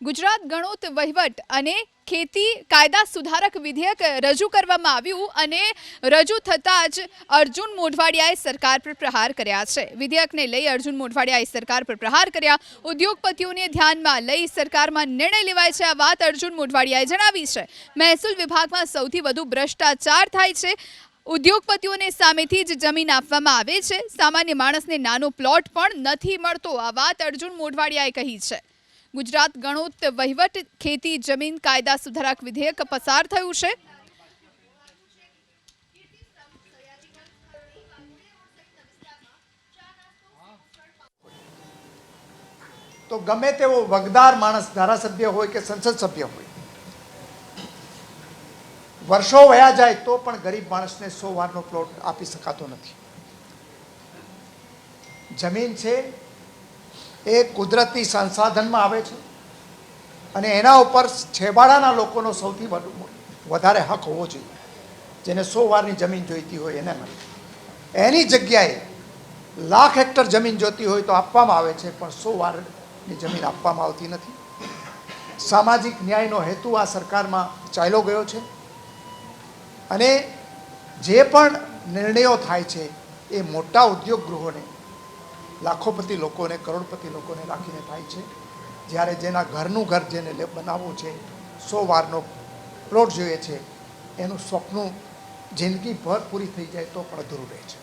ગુજરાત ગણોત વહીવટ અને ખેતી કાયદા સુધારક વિધેયક રજૂ કરવામાં આવ્યું અને રજૂ થતાં જ અર્જુન મોઢવાડિયાએ સરકાર પર પ્રહાર કર્યા છે. વિધેયકને લઈ અર્જુન મોઢવાડિયાએ સરકાર પર પ્રહાર કર્યા. ઉદ્યોગપતિઓને ધ્યાનમાં લઈ સરકારમાં નિર્ણય લેવાય છે આ વાત અર્જુન મોઢવાડિયાએ જણાવી છે. મહેસૂલ વિભાગમાં સૌથી વધુ ભ્રષ્ટાચાર થાય છે. ઉદ્યોગપતિઓને સામેથી જ જમીન આપવામાં આવે છે. સામાન્ય માણસને નાનો પ્લોટ પણ નથી મળતો. આ વાત અર્જુન મોઢવાડિયાએ કહી છે. ગુજરાત ગણોત વહીવટ, ખેતી, જમીન, કાયદા સુધારક વિધેયક પસાર થયું છે. તો ગમે તેવો વગદાર માણસ ધારાસભ્ય હોય કે સંસદ સભ્ય હોય, વર્ષો વયા જાય તો પણ ગરીબ માણસને સો વારનો પ્લોટ આપી શકાતો નથી. જમીન છે એ કુદરતી સંસાધનમાં આવે છે. અને એના ઉપર છેવાડાના લોકોનો સૌથી વધુ, વધારે હક હોવો જોઈએ. જેને સો વારની જમીન જોઈતી હોય એને મળે. એની જગ્યાએ લાખ હેક્ટર જમીન જોતી હોય તો આપવામાં આવે છે, પણ સો વારની જમીન આપવામાં આવતી નથી. સામાજિક ન્યાયનો હેતુ આ સરકારમાં ચાલ્યો ગયો છે. અને જે પણ નિર્ણયો થાય છે, એ મોટા ઉદ્યોગ ગૃહોને લાખોપતિ લોકોને, કરોડપતિ લોકોને રાખીને થાય છે. જ્યારે જેના ઘરનું ઘર જેને લે- બનાવવું છે, સો વારનો પ્લોટ જોઈએ છે, એનું સ્વપ્નું જિંદગીભર પૂરી થઈ જાય તો પણ અધૂરું રહે છે.